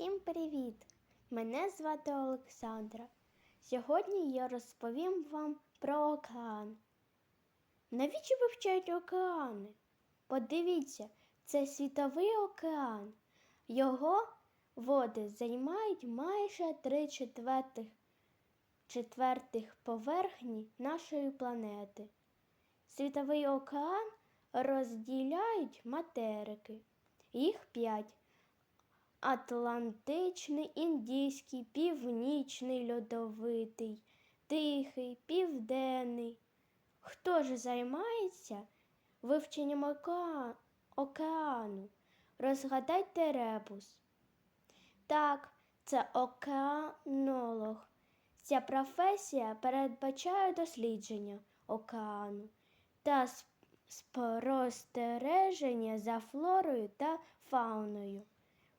Всім привіт! Мене звати Олександра. Сьогодні я розповім вам про океан. Навіщо вивчають океани? Подивіться, це світовий океан. Його води займають майже три четвертих, четвертих поверхні нашої планети. Світовий океан розділяють материки. Їх п'ять. Атлантичний, Індійський, Північний льодовитий, Тихий, Південний. Хто ж займається вивченням океану? Розгадайте ребус. Так, це океанолог. Ця професія передбачає дослідження океану та сп- спостереження за флорою та фауною.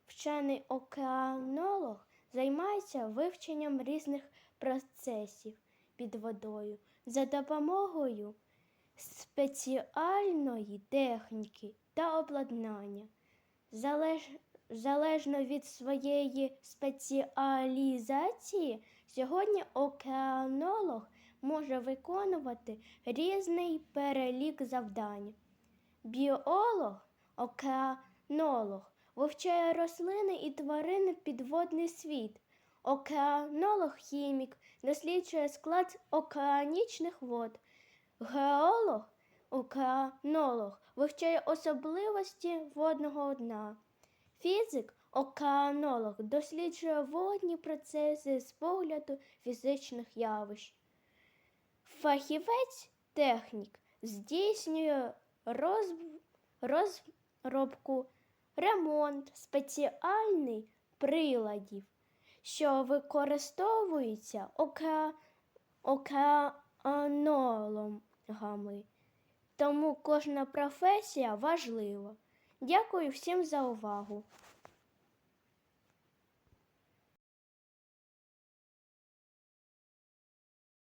Вчений океанолог займається вивченням різних процесів під водою за допомогою спеціальної техніки та обладнання. Залеж... Залежно від своєї спеціалізації, сьогодні океанолог може виконувати різний перелік завдань. Біолог, океанолог вивчає рослини і тварини підводний світ. Океанолог хімік досліджує склад океанічних вод. Геолог, океанолог вивчає особливості водного дна. Фізик, океанолог досліджує водні процеси з погляду фізичних явищ. Фахівець технік здійснює роз... розробку, ремонт спеціальних приладів, що використовуються оке... океанологами. Тому кожна професія важлива. Дякую всім за увагу.